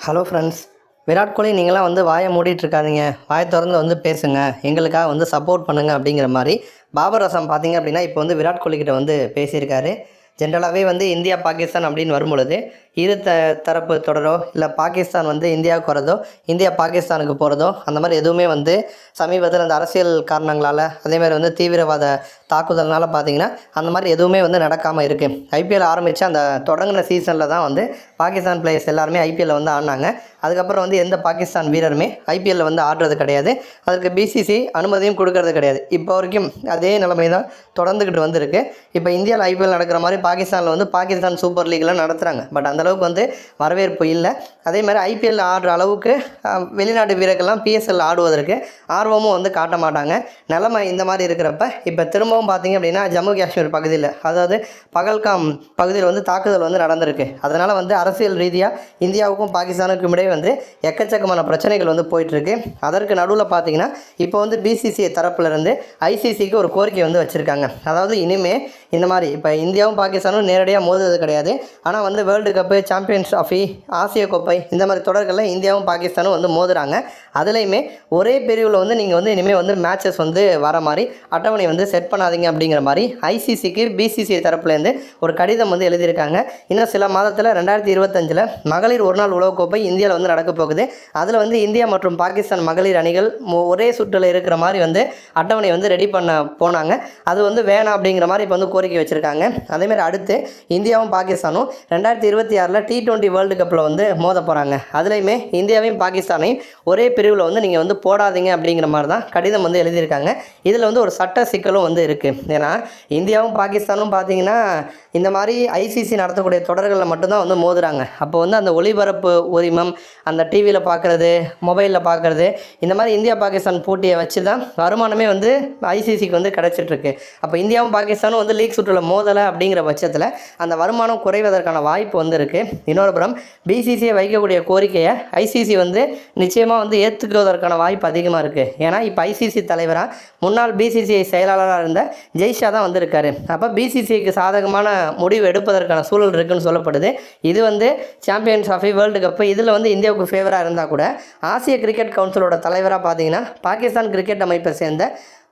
Hello friends Virat Kohli நீங்களாம் வந்து வாயை மூடிட்டு இருக்காதீங்க வாயை திறந்து வந்து பேசுங்க. எங்களுக்காக வந்து சப்போர்ட் பண்ணுங்க அப்படிங்கிற மாதிரி பாபர் ரசம் பார்த்தீங்க அப்படின்னா இப்போ வந்து விராட் கோலி கிட்ட வந்து பேசியிருக்காரு. ஜென்ரலாகவே வந்து இந்தியா பாகிஸ்தான் அப்படின்னு வரும்பொழுது இரு த தரப்பு தொடரோ இல்லை பாகிஸ்தான் வந்து இந்தியாவுக்கு வரதோ இந்தியா பாகிஸ்தானுக்கு போகிறதோ அந்த மாதிரி எதுவுமே வந்து சமீபத்தில் அந்த அரசியல் காரணங்களால் அதே மாதிரி வந்து தீவிரவாத தாக்குதல்னால பார்த்தீங்கன்னா அந்த மாதிரி எதுவுமே வந்து நடக்காமல் இருக்குது ஐபிஎல் ஆரம்பித்து அந்த தொடங்கின சீசனில் தான் வந்து பாகிஸ்தான் பிளேயர்ஸ் எல்லாருமே ஐபிஎல்லில் வந்து ஆடினாங்க. அதுக்கப்புறம் வந்து எந்த பாகிஸ்தான் வீரருமே ஐபிஎல்லில் வந்து ஆடுறது கிடையாது. அதற்கு பிசிசி அனுமதியும் கொடுக்கறது கிடையாது. இப்போ வரைக்கும் அதே நிலைமை தான் தொடர்ந்துக்கிட்டு வந்திருக்கு. இப்போ இந்தியாவில் ஐபிஎல் நடக்கிற மாதிரி பாகிஸ்தானில் வந்து பாகிஸ்தான் சூப்பர் லீக்லாம் நடத்துகிறாங்க பட் அந்தளவுக்கு வந்து வரவேற்பு இல்லை. அதே மாதிரி ஐபிஎல் ஆடுற அளவுக்கு வெளிநாட்டு வீரர்கள்லாம் பிஎஸ்எல் ஆடுவதற்கு ஆர்வமும் வந்து காட்ட மாட்டாங்க. நிலமை இந்த மாதிரி இருக்கிறப்ப இப்போ திரும்பவும் பார்த்தீங்க அப்படின்னா ஜம்மு காஷ்மீர் பகுதியில் அதாவது பகல்காம் பகுதியில் வந்து தாக்குதல் வந்து நடந்திருக்கு. அதனால் வந்து அரசியல் ரீதியாக இந்தியாவுக்கும் பாகிஸ்தானுக்கும் இடையே வந்து எக்கச்சக்கமான பிரச்சனைகள் வந்து போயிட்டுருக்கு. அதற்கு நடுவில் பார்த்தீங்கன்னா இப்போ வந்து பிசிசிஐ தரப்புலேருந்து ஐசிசிக்கு ஒரு கோரிக்கை வந்து வச்சுருக்காங்க. அதாவது இனிமேல் இந்த மாதிரி இப்போ இந்தியாவும் பாகிஸ்தானும் நேரடியாக மோதுறது கிடையாது. ஆனால் வந்து வேர்ல்டு கப்பு சாம்பியன்ஸ் ட்ராஃபி ஆசிய கோப்பை இந்த மாதிரி தொடர்களில் இந்தியாவும் பாகிஸ்தானும் வந்து மோதுறாங்க. அதுலேயுமே ஒரே பிரிவில் வந்து நீங்கள் வந்து இனிமேல் வந்து மேட்சஸ் வந்து வர மாதிரி அட்டவணை வந்து செட் பண்ணாதீங்க அப்படிங்கிற மாதிரி ஐசிசிக்கு பிசிசிஐ தரப்புலேருந்து ஒரு கடிதம் வந்து எழுதியிருக்காங்க. இன்னும் சில மாதத்தில் ரெண்டாயிரத்தி இருபத்தஞ்சில் மகளிர் ஒரு நாள் உலகக்கோப்பை இந்தியாவில் வந்து நடக்க போகுது. அதில் வந்து இந்தியா மற்றும் பாகிஸ்தான் மகளிர் அணிகள் ஒரே சுற்றில் இருக்கிற மாதிரி வந்து அட்டவணை வந்து ரெடி பண்ண போனாங்க. அது வந்து வேணாம் அப்படிங்கிற மாதிரி இப்போ வந்து கோரிக்கை வச்சுருக்காங்க. அதேமாதிரி அடுத்து இந்தியாவும் பாகிஸ்தானும் ரெண்டாயிரத்தி இருபத்தி ஆறில் டி டுவெண்ட்டி வேர்ல்டு கப்பில் வந்து மோத போகிறாங்க அதுலேயுமே இந்தியாவையும் பாகிஸ்தானையும் ஒரே பிரிவில் வந்து நீங்கள் வந்து போடாதீங்க அப்படிங்கிற மாதிரி தான் கடிதம் வந்து எழுதியிருக்காங்க. இதில் வந்து ஒரு சட்ட சிக்கலும் வந்து இருக்குது ஏன்னா இந்தியாவும் பாகிஸ்தானும் பார்த்தீங்கன்னா இந்த மாதிரி ஐசிசி நடத்தக்கூடிய தொடர்களில் மட்டும்தான் வந்து மோதுறாங்க. அப்போ வந்து அந்த ஒளிபரப்பு உரிமம் அந்த டிவியில் பார்க்குறது மொபைலில் பார்க்குறது இந்த மாதிரி இந்தியா பாகிஸ்தான் போட்டியை வச்சு தான் வருமானமே வந்து ஐசிசிக்கு வந்து கிடச்சிட்ருக்கு அப்போ இந்தியாவும் பாகிஸ்தானும் வந்து லீக் சுற்றில் மோதலை அப்படிங்கிற பட்சத்தில் அந்த வருமானம் குறைவதற்கான வாய்ப்பு வந்து இருக்குது இன்னொரு புறம் பிசிசியை வைக்கக்கூடிய கோரிக்கையை ஐசிசி வந்து நிச்சயமாக வந்து ஏற்றுக்குவதற்கான வாய்ப்பு அதிகமாக இருக்குது ஏன்னா இப்போ ஐசிசி தலைவராக முன்னாள் பிசிசிஐ செயலாளராக இருந்த ஜெய்ஷா தான் வந்திருக்காரு. அப்போ பிசிசிஐக்கு சாதகமான முடிவு எடுப்பதற்கான சூழல் இருக்குன்னு சொல்லப்படுது. இது வந்து சாம்பியன்ஸ் ஆஃப் வேர்ல்டு கப்பு இதில் வந்து இந்தியாவுக்கு ஃபேவராக இருந்தால் கூட ஆசிய கிரிக்கெட் கவுன்சிலோட தலைவராக பார்த்தீங்கன்னா பாகிஸ்தான் கிரிக்கெட் அமைப்பை சேர்ந்த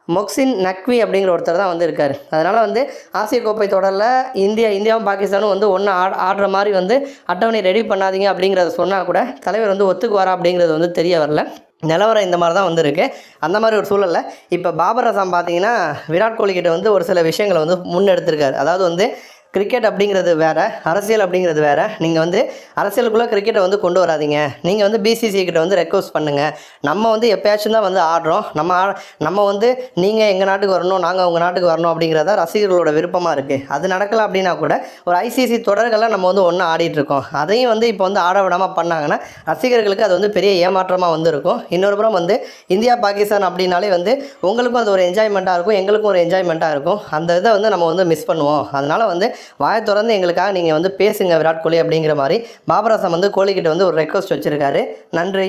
மொக்சின் நக்வி அப்படிங்கிற ஒருத்தர் தான் வந்து இருக்கார் அதனால் வந்து ஆசிய கோப்பை தொடரில் இந்தியா இந்தியாவும் பாகிஸ்தானும் வந்து ஒன்றா ஆட் ஆடுற மாதிரி வந்து அட்டவணை ரெடி பண்ணாதீங்க அப்படிங்கிறத சொன்னால் கூட தலைவர் வந்து ஒத்துக்குவாரா அப்படிங்கிறது வந்து தெரிய வரல. நிலவரம் இந்த மாதிரி தான் வந்திருக்கு. அந்த மாதிரி ஒரு சூழலில் இப்போ பாபர் ரசம் பார்த்தீங்கன்னா விராட் கோலி கிட்ட வந்து ஒரு சில விஷயங்களை வந்து முன்னெடுத்திருக்காரு அதாவது வந்து கிரிக்கெட் அப்படிங்கிறது வேறு அரசியல் அப்படிங்கிறது வேறு. நீங்கள் வந்து அரசியலுக்குள்ளே கிரிக்கெட்டை வந்து கொண்டு வராதீங்க. நீங்கள் வந்து பிசிசி கிட்ட வந்து ரெக்வஸ்ட் பண்ணுங்கள் நம்ம வந்து எப்பயாச்சும் தான் வந்து ஆடுறோம். நம்ம நம்ம வந்து நீங்கள் எங்கள் நாட்டுக்கு வரணும் நாங்கள் உங்கள் நாட்டுக்கு வரணும் அப்படிங்கிறத ரசிகர்களோட விருப்பமாக இருக்குது அது நடக்கலை அப்படின்னா கூட ஒரு ஐசிசி தொடர்களில் நம்ம வந்து ஒன்று ஆடிட்டுருக்கோம் அதையும் வந்து இப்போ வந்து ஆட விடாமல் பண்ணாங்கன்னா ரசிகர்களுக்கு அது வந்து பெரிய ஏமாற்றமாக வந்து இருக்கும். இன்னொரு புறம் வந்து இந்தியா பாகிஸ்தான் அப்படின்னாலே வந்து உங்களுக்கும் அது ஒரு என்ஜாய்மெண்ட்டாக இருக்கும். எங்களுக்கும் ஒரு என்ஜாய்மெண்ட்டாக இருக்கும். அந்த இதை வந்து நம்ம வந்து மிஸ் பண்ணுவோம். அதனால் வந்து வாயை திறந்து எங்களுக்காக நீங்கள் வந்து பேசுங்க விராட் கோலி அப்படிங்கிற மாதிரி. பாபர் வந்து கோலிக்கிட்ட வந்து ஒரு ரெக்வஸ்ட் வச்சுருக்காரு. நன்றி.